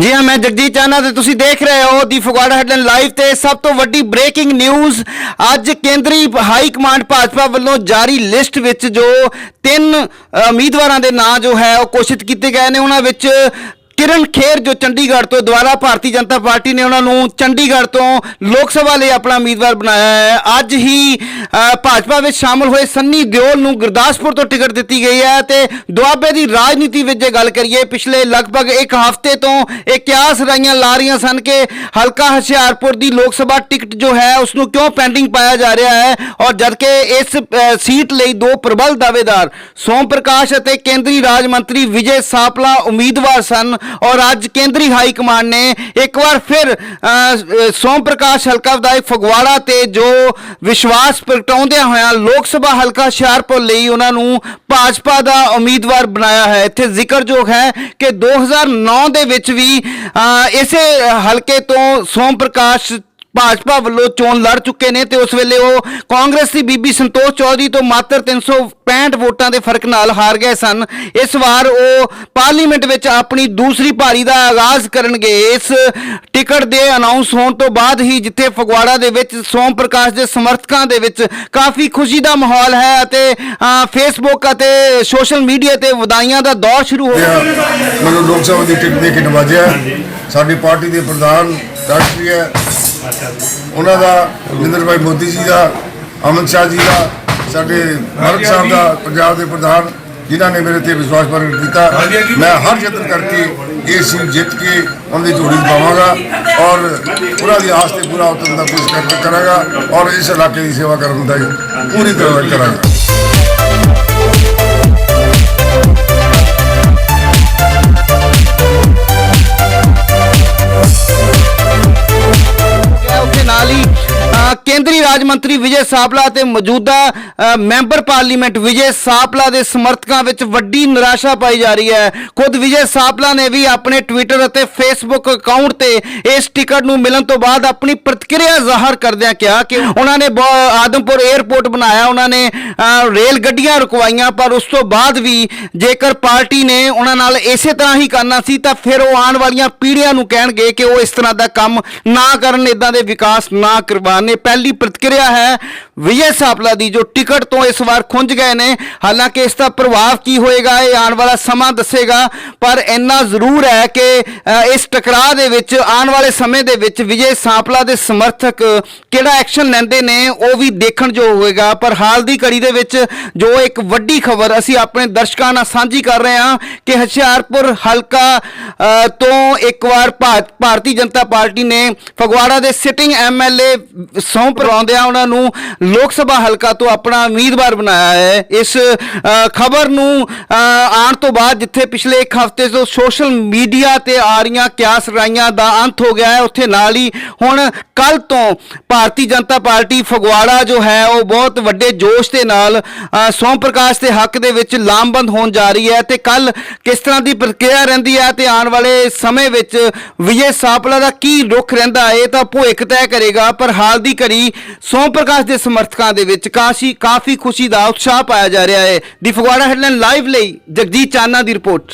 ਜੀ ਹਾਂ, ਮੈਂ ਜਗਜੀਤ ਚਾਨਾ ਤੇ ਤੁਸੀਂ ਦੇਖ ਰਹੇ ਹੋ ਦੀ ਫਗਵਾੜਾ ਹੈਡਲਾਈਨ ਲਾਈਵ ਤੇ ਸਭ ਤੋਂ ਵੱਡੀ ਬ੍ਰੇਕਿੰਗ ਨਿਊਜ਼ ਅੱਜ ਕੇਂਦਰੀ ਹਾਈ ਕਮਾਂਡ ਭਾਜਪਾ ਵੱਲੋਂ ਜਾਰੀ ਲਿਸਟ ਵਿੱਚ ਜੋ ਤਿੰਨ ਉਮੀਦਵਾਰਾਂ ਦੇ ਨਾਂ ਜੋ ਹੈ, ਉਹ ਘੋਸ਼ਿਤ ਕੀਤੇ ਗਏ ਨੇ। ਉਹਨਾਂ ਵਿੱਚ ਕਿਰਨ ਖੇਰ ਜੋ ਚੰਡੀਗੜ੍ਹ ਤੋਂ ਦੁਆਰਾ ਭਾਰਤੀ ਜਨਤਾ ਪਾਰਟੀ ਨੇ ਉਹਨਾਂ ਨੂੰ ਚੰਡੀਗੜ੍ਹ ਤੋਂ ਲੋਕ ਸਭਾ ਲਈ ਆਪਣਾ ਉਮੀਦਵਾਰ ਬਣਾਇਆ ਹੈ। ਅੱਜ ਹੀ ਭਾਜਪਾ ਵਿੱਚ ਸ਼ਾਮਲ ਹੋਏ ਸੰਨੀ ਦਿਓਲ ਨੂੰ ਗੁਰਦਾਸਪੁਰ ਤੋਂ ਟਿਕਟ ਦਿੱਤੀ ਗਈ ਹੈ ਤੇ ਦੁਆਬੇ ਦੀ ਰਾਜਨੀਤੀ ਵਿੱਚ ਜੇ ਗੱਲ ਕਰੀਏ, ਪਿਛਲੇ ਲਗਭਗ ਇੱਕ ਹਫ਼ਤੇ ਤੋਂ ਇਹ ਕਿਆਸ ਰਾਈਆਂ ਲਾ ਰਹੀਆਂ ਸਨ ਕਿ ਹਲਕਾ ਹੁਸ਼ਿਆਰਪੁਰ ਦੀ ਲੋਕ ਸਭਾ ਟਿਕਟ ਜੋ ਹੈ ਉਸ ਨੂੰ ਕਿਉਂ ਪੈਂਡਿੰਗ ਪਾਇਆ ਜਾ ਰਿਹਾ ਹੈ ਔਰ ਜਦਕਿ ਇਸ ਸੀਟ ਲਈ ਦੋ ਪ੍ਰਬਲ ਦਾਅਵੇਦਾਰ ਸੋਮ ਪ੍ਰਕਾਸ਼ ਅਤੇ ਕੇਂਦਰੀ ਰਾਜ ਮੰਤਰੀ ਵਿਜੇ ਸਾਪਲਾ ਉਮੀਦਵਾਰ ਸਨ ਔਰ ਅੱਜ ਕੇਂਦਰੀ ਹਾਈ ਕਮਾਂਡ ਨੇ ਇੱਕ ਵਾਰ ਫਿਰ ਸੋਮ ਪ੍ਰਕਾਸ਼ ਹਲਕਾ ਵਿਧਾਇਕ ਫਗਵਾੜਾ ਤੇ ਜੋ ਵਿਸ਼ਵਾਸ ਪ੍ਰਗਟਾਉਂਦਿਆਂ ਹੋਇਆਂ ਲੋਕ ਸਭਾ ਹਲਕਾ ਹੁਸ਼ਿਆਰਪੁਰ ਲਈ ਉਹਨਾਂ ਨੂੰ ਭਾਜਪਾ ਦਾ ਉਮੀਦਵਾਰ ਬਣਾਇਆ ਹੈ। ਇੱਥੇ ਜ਼ਿਕਰਯੋਗ ਹੈ ਕਿ 2009 ਦੇ ਵਿੱਚ ਵੀ ਅ, ਇਸੇ ਹਲਕੇ ਤੋਂ ਸੋਮ ਪ੍ਰਕਾਸ਼ ਭਾਜਪਾ ਵੱਲੋਂ ਚੋਣ ਲੜ ਚੁੱਕੇ ਨੇ ਤੇ ਉਸ ਵੇਲੇ ਉਹ ਕਾਂਗਰਸ ਦੀ ਬੀਬੀ ਸੰਤੋਖ ਚੌਧਰੀ ਤੋਂ ਮਾਤਰ 365 ਵੋਟਾਂ ਦੇ ਫ਼ਰਕ ਨਾਲ ਹਾਰ ਗਏ ਸਨ। ਇਸ ਵਾਰ ਉਹ ਪਾਰਲੀਮੈਂਟ ਵਿੱਚ ਆਪਣੀ ਦੂਸਰੀ ਭਾਰੀ ਦਾ ਆਗਾਜ਼ ਕਰਨਗੇ। ਇਸ ਟਿਕਟ ਦੇ ਅਨਾਉਂਸ ਹੋਣ ਤੋਂ ਬਾਅਦ ਹੀ ਜਿੱਥੇ ਫਗਵਾੜਾ ਦੇ ਵਿੱਚ ਸੋਮ ਪ੍ਰਕਾਸ਼ ਦੇ ਸਮਰਥਕਾਂ ਦੇ ਵਿੱਚ ਕਾਫੀ ਖੁਸ਼ੀ ਦਾ ਮਾਹੌਲ ਹੈ ਅਤੇ ਫੇਸਬੁੱਕ ਅਤੇ ਸੋਸ਼ਲ ਮੀਡੀਆ ਤੇ ਵਧਾਈਆਂ ਦਾ ਦੌਰ ਸ਼ੁਰੂ ਹੋ ਗਿਆ ਗਿਆ। ਮੈਨੂੰ ਲੋਕ ਸਭਾ ਦੀ ਟਿਕਟ ਦੇ ਕੇ ਨਵਾਜਿਆ। ਸਾਡੀ ਪਾਰਟੀ ਦੇ ਪ੍ਰਧਾਨ ਰਾਸ਼ਟਰੀ ਹੈ। ਉਹਨਾਂ ਦਾ ਨਰਿੰਦਰ ਭਾਈ ਮੋਦੀ ਜੀ ਦਾ ਅਮਨ ਸ਼ਾਹ ਜੀ ਦਾ ਸਾਡੇ ਮਰਕ ਸਾਹਿਬ ਦਾ ਪੰਜਾਬ ਦੇ ਪ੍ਰਧਾਨ ਜਿਨ੍ਹਾਂ ਨੇ ਮੇਰੇ ਤੇ ਵਿਸ਼ਵਾਸ ਪ੍ਰਗਟ ਕੀਤਾ। ਮੈਂ ਹਰ ਯਤਨ ਕਰਕੇ ਇਹ ਸੀਟ ਜਿੱਤ ਕੇ ਉਹਨਾਂ ਦੀ 'ਚ ਪਾਵਾਂਗਾ ਔਰ ਉਹਨਾਂ ਦੀ ਆਸ ਤੇ ਪੂਰਾ ਉਤਰਨ ਦਾ ਕੋਸ਼ਿਸ਼ ਕਰ- ਕਰਾਂਗਾ ਔਰ ਇਸ ਇਲਾਕੇ ਦੀ ਸੇਵਾ ਕਰਨ ਦਾ ਪੂਰੀ ਤਰ੍ਹਾਂ ਕਰਾਂਗਾ। ਕੇਂਦਰੀ ਰਾਜ ਮੰਤਰੀ ਵਿਜੇ ਸਾਪਲਾ ਅਤੇ ਮੌਜੂਦਾ ਅ, ਮੈਂਬਰ ਪਾਰਲੀਮੈਂਟ ਵਿਜੇ ਸਾਪਲਾ ਦੇ ਸਮਰਥਕਾਂ ਵਿੱਚ ਵੱਡੀ ਨਿਰਾਸ਼ਾ ਪਾਈ ਜਾ ਰਹੀ ਹੈ। ਖੁਦ ਵਿਜੇ ਸਾਪਲਾ ਨੇ ਵੀ ਆਪਣੇ ਟਵਿੱਟਰ ਅਤੇ ਫੇਸਬੁੱਕ ਅਕਾਊਂਟ ਤੇ ਇਸ ਟਿਕਟ ਨੂੰ ਮਿਲਣ ਤੋਂ ਬਾਅਦ ਆਪਣੀ ਪ੍ਰਤੀਕਿਰਿਆ ਜ਼ਾਹਰ ਕਰਦਿਆਂ ਕਿਹਾ ਕਿ ਉਹਨਾਂ ਨੇ ਆਦਮਪੁਰ 에ਅਰਪੋਰਟ ਬਣਾਇਆ ਉਹਨਾਂ ਨੇ ਅ, ਰੇਲ ਗੱਡੀਆਂ ਰੁਕਵਾਈਆਂ ਪਰ ਉਸ ਤੋਂ ਬਾਅਦ ਵੀ ਜੇਕਰ ਪਾਰਟੀ ਨੇ ਉਹਨਾਂ ਨਾਲ ਇਸੇ ਤਰ੍ਹਾਂ ਹੀ ਕਰਨਾ ਸੀ ਤਾਂ ਫਿਰ ਉਹ ਆਉਣ ਵਾਲੀਆਂ ਪੀੜ੍ਹੀਆਂ ਨੂੰ ਕਹਿਣਗੇ ਕਿ ਉਹ ਇਸ ਤਰ੍ਹਾਂ ਦਾ ਕੰਮ ਨਾ ਕਰਨ ਇਦਾਂ ਦੇ ਵਿਕਾਸ ਨਾ ਕਰਵਾਉਣ। ਪਹਿਲੀ ਪ੍ਰਤੀਕਿਰਿਆ ਹੈ। ਵਿਜੇ ਸਾਪਲਾ ਦੀ ਜੋ ਟਿਕਟ ਤੋਂ ਇਸ ਵਾਰ ਖੁੰਝ ਗਏ ਨੇ, ਹਾਲਾਂਕਿ ਇਸ ਦਾ ਪ੍ਰਭਾਵ ਕੀ ਹੋਏਗਾ, ਇਹ ਆਉਣ ਵਾਲਾ ਸਮਾਂ ਦੱਸੇਗਾ। ਪਰ ਇੰਨਾ ਜ਼ਰੂਰ ਹੈ ਕਿ ਇਸ ਟਕਰਾਅ ਦੇ ਵਿੱਚ, ਆਉਣ ਵਾਲੇ ਸਮੇਂ ਦੇ ਵਿੱਚ ਵਿਜੇ ਸਾਪਲਾ ਦੇ ਸਮਰਥਕ ਕਿਹੜਾ ਐਕਸ਼ਨ ਲੈਂਦੇ ਨੇ, ਉਹ ਵੀ ਦੇਖਣ ਜੋ ਹੋਏਗਾ। ਪਰ ਹਾਲ ਦੀ ਘੜੀ ਦੇ ਵਿੱਚ ਜੋ ਇੱਕ ਵੱਡੀ ਖਬਰ ਅਸੀਂ ਆਪਣੇ ਦਰਸ਼ਕਾਂ ਨਾਲ ਸਾਂਝੀ ਕਰ ਰਹੇ ਹਾਂ ਕਿ ਹੁਸ਼ਿਆਰਪੁਰ ਹਲਕਾ ਤੋਂ ਇੱਕ ਵਾਰ ਭਾ- ਭਾਰਤੀ ਜਨਤਾ ਪਾਰਟੀ ਨੇ ਫਗਵਾੜਾ ਦੇ ਸਿਟਿੰਗ ਐਮਐਲਏ ਸਹੁੰ ਪਰਵਾਉਂਦਿਆਂ ਉਹਨਾਂ ਨੂੰ ਲੋਕ ਸਭਾ ਹਲਕਾ ਤੋਂ ਆਪਣਾ ਉਮੀਦਵਾਰ ਬਣਾਇਆ ਹੈ। ਇਸ ਖਬਰ ਨੂੰ ਆਉਣ ਤੋਂ ਬਾਅਦ ਜਿੱਥੇ ਪਿਛਲੇ ਇੱਕ ਹਫ਼ਤੇ ਤੋਂ ਸੋਸ਼ਲ ਮੀਡੀਆ ਤੇ ਆ ਰਹੀਆਂ ਕਿਆਸ ਰਾਈਆਂ ਦਾ ਅੰਤ ਹੋ ਗਿਆ ਹੈ, ਉੱਥੇ ਨਾਲ ਹੀ ਹੁਣ ਕੱਲ ਤੋਂ ਭਾਰਤੀ ਜਨਤਾ ਪਾਰਟੀ ਫਗਵਾੜਾ ਜੋ ਹੈ, ਉਹ ਬਹੁਤ ਵੱਡੇ ਜੋਸ਼ ਦੇ ਨਾਲ ਸੋਮ ਪ੍ਰਕਾਸ਼ ਦੇ ਹੱਕ ਦੇ ਵਿੱਚ ਲਾਮਬੰਦ ਹੋਣ ਜਾ ਰਹੀ ਹੈ ਤੇ ਕੱਲ ਕਿਸ ਤਰ੍ਹਾਂ ਦੀ ਪ੍ਰਕਿਰਿਆ ਰਹਿੰਦੀ ਹੈ ਤੇ ਆਉਣ ਵਾਲੇ ਸਮੇਂ ਵਿੱਚ ਵਿਜੇ ਸਾਪਲਾ ਦਾ ਕੀ ਰੁਖ ਰਹਿੰਦਾ ਹੈ, ਇਹ ਤਾਂ ਭੁੱਖ ਤੈਅ ਕਰੇਗਾ, ਪਰ ਹਾਲ ਦੀ ਘੜੀ ਸੋਮ ਪ੍ਰਕਾਸ਼ ਦੇ ਸਮਰਥਕਾਂ ਦੇ ਵਿੱਚ ਕਾਸ਼ੀ, ਕਾਫੀ ਖੁਸ਼ੀ ਦਾ ਉਤਸ਼ਾਹ ਪਾਇਆ ਜਾ ਰਿਹਾ ਹੈ। ਦੀ ਫਗਵਾੜਾ ਹੈਡਲਾਈਨ ਲਾਈਵ ਲਈ ਜਗਜੀਤ ਚਾਨਾ ਦੀ ਰਿਪੋਰਟ।